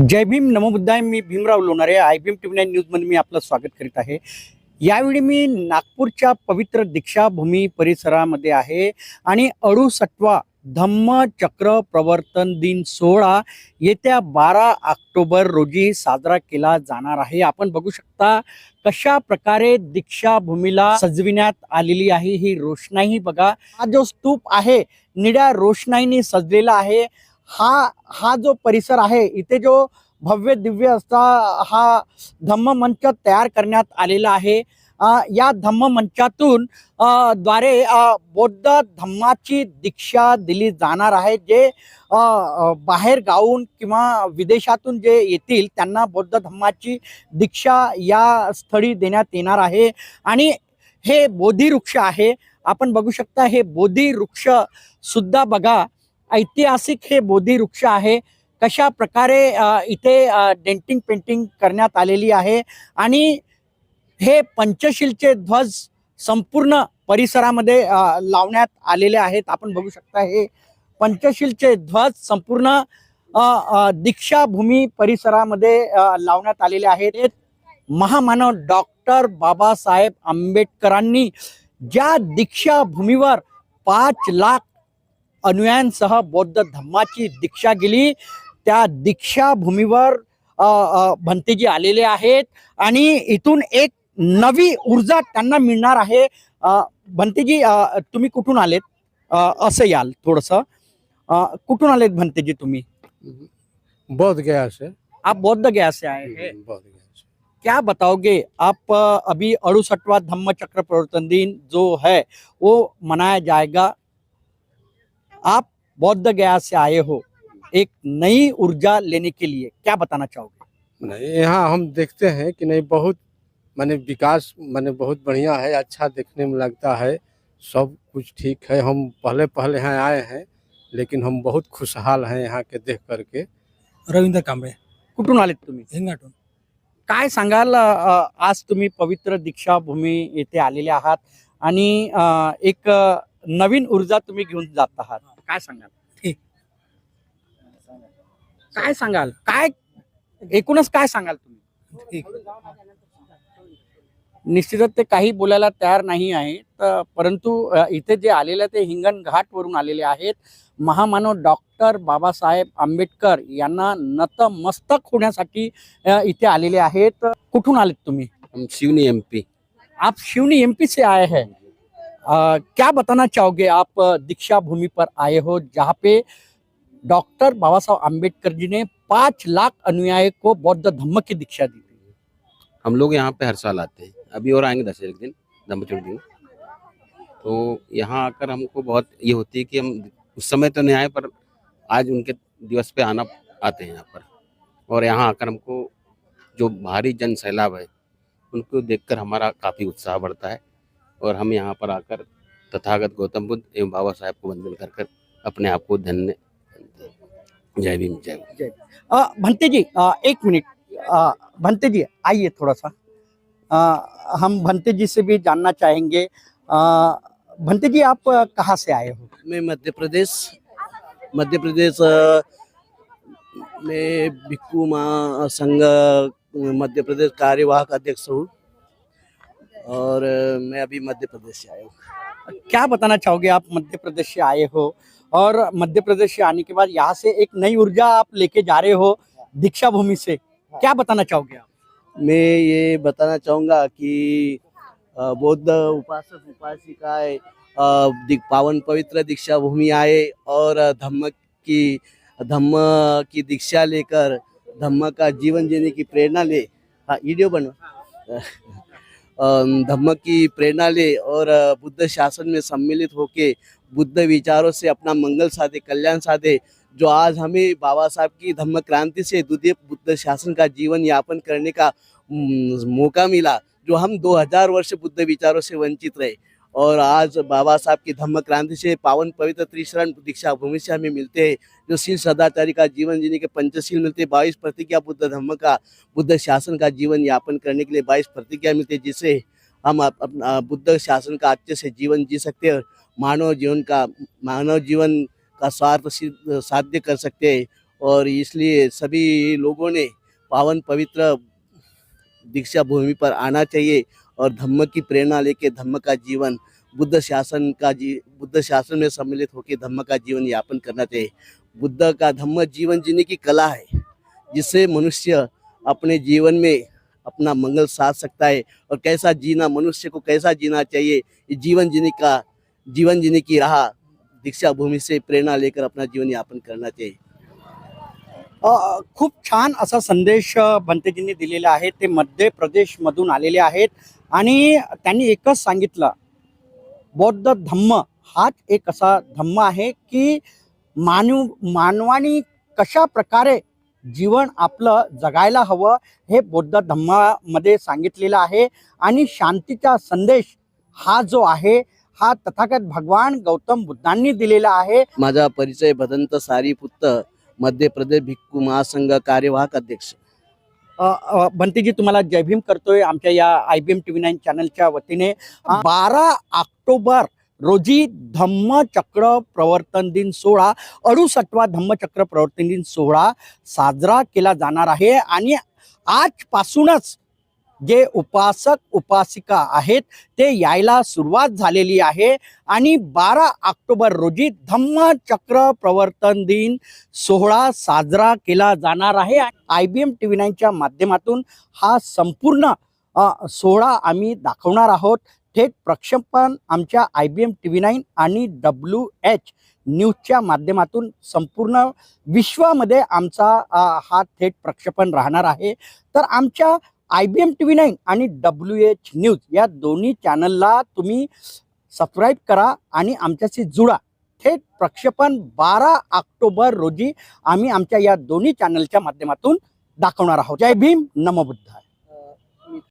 जय भीम नमोबुद्धाय मी Bhimrao Lonare. I Bhim T V nine न्यूजमध्ये मी आपलं स्वागत करीत आहे. यावेळी मी नागपूरच्या पवित्र दीक्षाभूमी परिसरामध्ये आहे आणि अडुसटवा धम्मचक्र प्रवर्तन दिन सोहळा येत्या बारा ऑक्टोबर रोजी साजरा केला जाणार आहे. आपण बघू शकता कशा प्रकारे दीक्षाभूमीला सजविण्यात आलेली आहे ही रोषणाई. बघा हा जो स्तूप आहे निळ्या रोषणाईने सजलेला आहे. हा हा जो परिसर आहे इथे जो भव्य दिव्य असा हा धम्ममंच तयार करण्यात आलेला आहे या धम्ममंचातून मंचातून द्वारे बौद्ध धम्माची दीक्षा दिली जाणार आहे जे बाहेर गावून किंवा विदेशातून जे येतील त्यांना बौद्ध धम्माची दीक्षा या स्थळी देण्यात येणार आहे. आणि हे बोधी वृक्ष आहे आपण बघू शकता हे बोधी वृक्ष सुद्धा बघा ऐतिहासिक हे बोधी वृक्ष आहे. कशा प्रकारे इथे डेंटिंग पेंटिंग करण्यात आलेली आहे आणि हे पंचशीलचे ध्वज संपूर्ण परिसरामध्ये लावण्यात आलेले आहेत. आपण बघू शकता हे पंचशीलचे ध्वज संपूर्ण दीक्षाभूमी परिसरामध्ये लावण्यात आलेले आहेत. महामानव डॉक्टर बाबासाहेब आंबेडकरांनी ज्या दीक्षाभूमीवर पाच लाख अनुयायांसह बौद्ध धम्माची दीक्षा गेली. त्या दीक्षाभूमीवर भंतेजी आलेले आहेत. आणि इथून एक नवी ऊर्जा त्यांना मिळणार आहे. भंतेजी तुम्ही कुठून आलेत? असं याल थोडस. कुठून आलेत भंतेजी तुम्ही? बोध गया से आप बौद्ध गया से आए हैं क्या बताओगे? आप अभी अड़सठवा धम्म चक्र प्रवर्तन दिन जो है वो मनाया जाएगा। आप बौद्ध गया से आए हो एक नई ऊर्जा लेने के लिए क्या बताना चाहोगे? नहीं यहाँ हम देखते हैं कि नहीं बहुत माने विकास माने बहुत बढ़िया है अच्छा देखने में लगता है सब कुछ ठीक है हम पहले पहले यहाँ आए हैं लेकिन हम बहुत खुशहाल हैं यहाँ के देख करके। रवींद्र कांबळे कुठून आलेत तुम्ही? हिंगाटून काय सांगाल आज तुम्ही पवित्र दीक्षाभूमी येथे आलेले आहात आणि एक नवीन ऊर्जा तुम्ही घेऊन जात आहात. काय सांगाल? ठीक. काय सांगाल? काय? एकूणच काय सांगाल तुम्ही? निश्चितच ते काही बोलायला तयार नाही आहे. तर परंतु इथे जे आलेले ते हिंगण घाटवरून आलेले आहेत. महामानव डॉक्टर बाबासाहेब आंबेडकर यांना नतमस्तक होण्यासाठी इथे आलेले आहेत. कुठून आलेत तुम्ही? हम शिवनी एमपी आप शिवनी एमपी से आए हैं. अ, क्या बताना चाहोगे आप दीक्षा भूमि पर आए हो जहाँ पे डॉक्टर बाबा साहब आम्बेडकर जी ने पाँच लाख अनुयायी को बौद्ध धम्म की दीक्षा दी थी? हम लोग यहाँ पे हर साल आते हैं। अभी और आएँगे एक दिन धम्मचूर दिन। तो यहाँ आकर हमको बहुत ये होती है कि हम उस समय तो नहीं आए पर आज उनके दिवस पे आना आते हैं यहाँ पर। और यहाँ आकर हमको जो भारी जन सैलाब है उनको देखकर हमारा काफ़ी उत्साह बढ़ता है। और हम यहाँ पर आकर तथागत गौतम बुद्ध एवं बाबा साहेब को वंदन कर कर अपने आप को धन्य जय भीम जय भीम। भंते जी अ, एक मिनट। भंते जी आइए थोड़ा सा। अ, हम भंते जी से भी जानना चाहेंगे। भंते जी आप कहाँ से आए हो? मैं मध्य प्रदेश मध्य प्रदेश में भिक्खू माँ संघ मध्य प्रदेश कार्यवाहक अध्यक्ष हूँ। और मैं अभी मध्य प्रदेश से आया हूँ। क्या बताना चाहोगे आप मध्य प्रदेश से आए हो? और मध्य प्रदेश से आने के बाद यहाँ से एक नई ऊर्जा आप लेके जा रहे हो दीक्षा भूमि से। क्या बताना चाहोगे आप? मैं ये बताना चाहूँगा कि बौद्ध उपासक उपासिकाएँ पावन पवित्र दीक्षा भूमि आए और धम्म की धम्म की दीक्षा लेकर, धम्म का जीवन जीने की प्रेरणा ले। हाँ वीडियो बनो। धम्म की प्रेरणा ले और बुद्ध शासन में सम्मिलित होके बुद्ध विचारों से अपना मंगल साधे, कल्याण साधे, जो आज हमें बाबा साहब की धम्म क्रांति से द्वितीय बुद्ध शासन का जीवन यापन करने का मौका मिला, जो हम 2000 वर्ष बुद्ध विचारों से वंचित रहे। और आज बाबा साहब की धम्म क्रांति से पावन पवित्र त्रिशरण दीक्षा भूमि से हमें मिलते हैं, जो शील सदाचारी का जीवन जीने के पंचशील मिलते, बाईस प्रतिज्ञा बुद्ध धम्म का, बुद्ध शासन का जीवन यापन करने के लिए बाईस प्रतिज्ञा मिलती है जिससे हम अपना बुद्ध शासन का अच्छे से जीवन जी सकते हैं और मानव जीवन का, मानव जीवन का स्वार्थ साध्य कर सकते हैं। और इसलिए सभी लोगों ने पावन पवित्र दीक्षा भूमि पर आना चाहिए। और धम्म की प्रेरणा लेके धम्म का जीवन, बुद्ध शासन का जी, बुद्ध शासन में सम्मिलित होकर धम्म का जीवन यापन करना चाहिए। बुद्ध का धम्म जीवन जीने की कला है, जिससे मनुष्य अपने जीवन में अपना मंगल साध सकता है और कैसा जीना, मनुष्य को कैसा जीना चाहिए जीवन जीने का, जीवन जीने की राह दीक्षा भूमि से प्रेरणा लेकर अपना जीवन यापन करना चाहिए। खूप छान असा संदेश अ, भंतेजींनी दिलेला आहे. ते मध्य प्रदेशमधून आलेले आहेत. आणि त्यांनी एकच सांगितलं. बौद्ध धम्म हाच एक असा धम्म आहे की मानव मानवाने कशा प्रकारे जीवन आपलं जगायला हवं हे बौद्ध धम्मामध्ये सांगितलेलं आहे. आणि शांतीचा संदेश हा जो आहे हा तथागत भगवान गौतम बुद्धांनी दिलेला आहे. माझा परिचय भदंत सारी पुत्र मध्य प्रदेश भिक्खू महासंघ कार्यवाहक अध्यक्ष. बंतीजी तुम्हाला जय भीम करतोय आमच्या या I B M T V nine चॅनलच्या वतीने. बारा ऑक्टोबर रोजी धम्मचक्र प्रवर्तन दिन सोहळा अडुसष्टवा धम्मचक्र प्रवर्तन दिन सोहळा साजरा केला जाणार आहे. आणि आजपासूनच जे उपासक उपासिका आहेत ते यायला सुरुवात झालेली आहे. आणि बारा ऑक्टोबर रोजी धम्मचक्र प्रवर्तन दिन सोहळा साजरा केला जाणार आहे. I B M T V नाईनच्या माध्यमातून हा संपूर्ण सोहळा आम्ही दाखवणार आहोत. थेट प्रक्षेपण आमच्या I B M T V nine आणि डब्ल्यू एच न्यूजच्या माध्यमातून संपूर्ण विश्वामध्ये आमचा हा थेट प्रक्षेपण राहणार आहे. तर आमच्या I B M T V nine आणि डब्ल्यू एच न्यूज या दोन्ही चॅनलला तुम्ही सबस्क्राईब करा आणि आमच्याशी जुळा थेट प्रक्षेपण बारा ऑक्टोबर रोजी आम्ही आमच्या या दोन्ही चॅनलच्या माध्यमातून दाखवणार आहोत. जय भीम. नमबुद्धाय